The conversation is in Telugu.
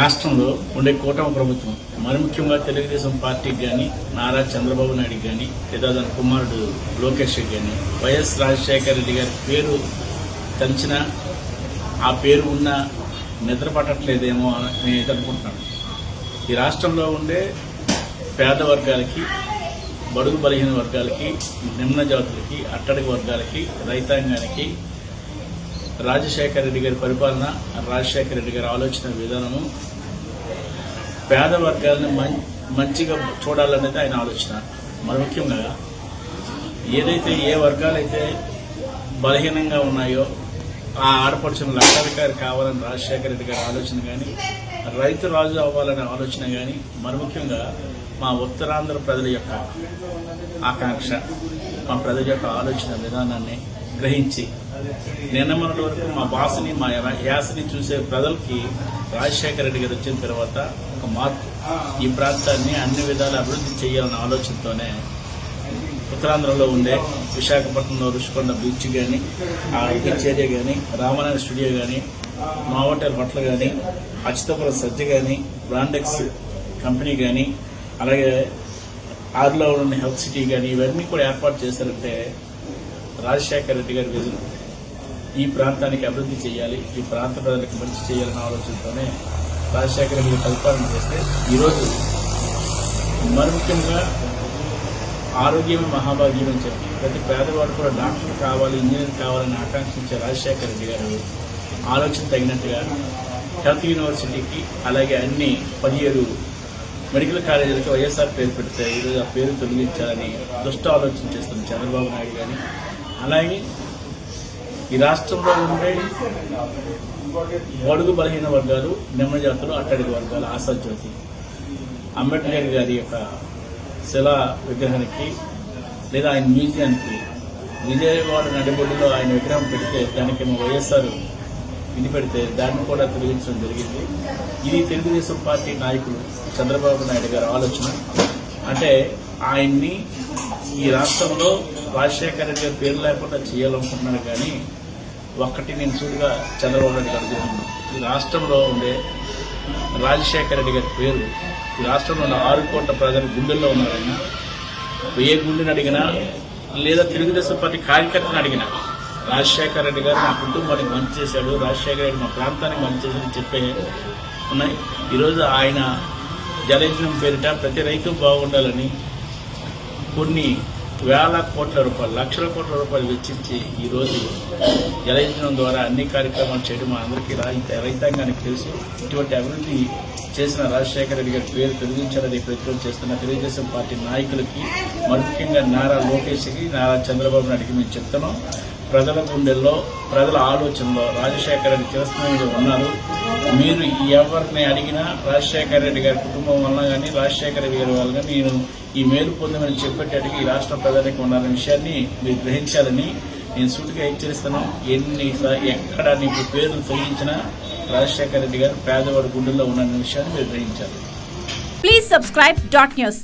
రాష్ట్రంలో ఉండే కూటమి ప్రభుత్వం మరి ముఖ్యంగా తెలుగుదేశం పార్టీకి కానీ నారా చంద్రబాబు నాయుడు కానీ లేదా దాని కుమారుడు లోకేష్ కానీ వైఎస్ రాజశేఖర రెడ్డి గారి పేరు తలిచిన ఆ పేరు ఉన్న నిద్ర పట్టట్లేదేమో అని నేను అనుకుంటున్నాను. ఈ రాష్ట్రంలో ఉండే పేద వర్గాలకి బడుగు బలహీన వర్గాలకి నిమ్న జాతులకి అట్టడుగు వర్గాలకి రైతాంగానికి రాజశేఖర రెడ్డి గారి పరిపాలన రాజశేఖర రెడ్డి గారి ఆలోచన విధానము పేద వర్గాలను మంచిగా చూడాలనేది ఆయన ఆలోచన. మరి ముఖ్యంగా ఏదైతే ఏ వర్గాలైతే బలహీనంగా ఉన్నాయో ఆ ఆడపడుచున్న లక్షాధికారి కావాలని రాజశేఖర రెడ్డి గారి ఆలోచన కానీ రైతు రాజు అవ్వాలనే ఆలోచన కానీ మరి ముఖ్యంగా మా ఉత్తరాంధ్ర ప్రజల యొక్క ఆకాంక్ష మా ప్రజల యొక్క ఆలోచన విధానాన్ని గ్రహించి నిన్న మొన్నటి వరకు మా బాస్ని మా యాసని చూసే ప్రజలకి రాజశేఖర రెడ్డి గారు వచ్చిన తర్వాత ఒక మార్పు. ఈ ప్రాంతాన్ని అన్ని విధాలు అభివృద్ధి చేయాలన్న ఆలోచనతోనే ఉత్తరాంధ్రలో ఉండే విశాఖపట్నంలో రుషికొండ బీచ్ కానీ ఆ బీచ్ ఏరియా కానీ రామానాయుడు స్టూడియో కానీ మావోటల్ హోటల్ హోటల్ కానీ అచితపురం సజ్జ కానీ బ్రాండెక్స్ కంపెనీ కానీ అలాగే ఆరులో ఉన్న హెల్త్ సిటీ కానీ ఇవన్నీ కూడా ఏర్పాటు చేశారంటే రాజశేఖర రెడ్డి గారి విజన్. ఈ ప్రాంతానికి అభివృద్ధి చేయాలి ఈ ప్రాంత ప్రజలకు మంచి చేయాలన్న ఆలోచనతోనే రాజశేఖర రెడ్డి పరిపాలన చేస్తే ఈరోజు మరి ముఖ్యంగా ఆరోగ్యమే మహాభాగ్యం అని చెప్పి ప్రతి పేదవాడు కూడా డాక్టర్ కావాలి ఇంజనీర్ కావాలని ఆకాంక్షించే రాజశేఖర రెడ్డి గారు ఆలోచన తగినట్టుగా హెల్త్ యూనివర్సిటీకి అలాగే అన్ని పదిహేడు మెడికల్ కాలేజీలకి వైఎస్ఆర్ పేరు పెడితే ఈరోజు ఆ పేరు తొలగించాలని దుష్ట ఆలోచన చేస్తున్న చంద్రబాబు నాయుడు కానీ అలాగే ఈ రాష్ట్రంలో ఉండే బడుగు బలహీన వర్గాలు నిమ్న జాతులు అట్టడుగు వర్గాలు ఆశాజ్యోతి అంబేద్కర్ గారి యొక్క శిలా విగ్రహానికి లేదా ఆయన మ్యూజియానికి విజయవాడ నడిబొడ్డులో ఆయన విగ్రహం పెడితే దానికి మా వైఎస్ఆర్ ఇది పెడితే దాన్ని కూడా తిరిగించడం జరిగింది. ఇది తెలుగుదేశం పార్టీ నాయకులు చంద్రబాబు నాయుడు గారి ఆలోచన. అంటే ఆయన్ని ఈ రాష్ట్రంలో రాజశేఖర రెడ్డి గారి పేరు లేకుండా చేయాలనుకుంటున్నాడు కానీ ఒక్కటి నేను సూటిగా చంద్రబాబు నాయుడు అడుగుతున్నాను ఈ రాష్ట్రంలో ఉండే రాజశేఖర రెడ్డి గారి పేరు ఈ రాష్ట్రంలో ఉన్న ఆరు కోట్ల ప్రజలు గుండెల్లో ఉన్నారైనా ఏ గుండెని అడిగినా లేదా తెలుగుదేశం పార్టీ కార్యకర్తను అడిగినా రాజశేఖర రెడ్డి గారు మా కుటుంబానికి మంచి చేశాడు రాజశేఖర రెడ్డి మా ప్రాంతానికి మంచి చేశాడని చెప్పే ఉన్నాయి. ఈరోజు ఆయన జలయజ్ఞం పేరిట ప్రతి రైతు బాగుండాలని కొన్ని వేల కోట్ల రూపాయలు లక్షల కోట్ల రూపాయలు వెచ్చించి ఈరోజు జలయజ్ఞం ద్వారా అన్ని కార్యక్రమాలు చేయడం మా అందరికీ రా- రైతాంగానికి తెలుసు. ఇటువంటి అభివృద్ధి చేసిన రాజశేఖర రెడ్డి గారి పేరు తొలగించాలని ప్రయత్నం చేస్తున్న తెలుగుదేశం పార్టీ నాయకులకి మరి ముఖ్యంగా నారా లోకేష్కి నారా చంద్రబాబు నాయుడికి మేము చెప్తున్నాం. ప్రజల గుండెల్లో ప్రజల ఆలోచనలో రాజశేఖర రెడ్డి చిరస్మరణీయులు ఉన్నారు. మీరు ఎవరిని అడిగినా రాజశేఖర రెడ్డి గారి కుటుంబం వల్ల కానీ రాజశేఖర రెడ్డి గారి వల్ల కానీ నేను ఈ మేలు పొందమని చెప్పేటట్టుగా ఈ రాష్ట్ర ప్రజలకు ఉన్న విషయాన్ని మీరు గ్రహించాలని నేను సూటిగా హెచ్చరిస్తాను ఎన్ని ఎక్కడ నీకు పేర్లు తొలగించినా రాజశేఖర రెడ్డి గారు పేదవాడి గుండెల్లో ఉన్న విషయాన్ని మీరు గ్రహించాలి. Please subscribe dot news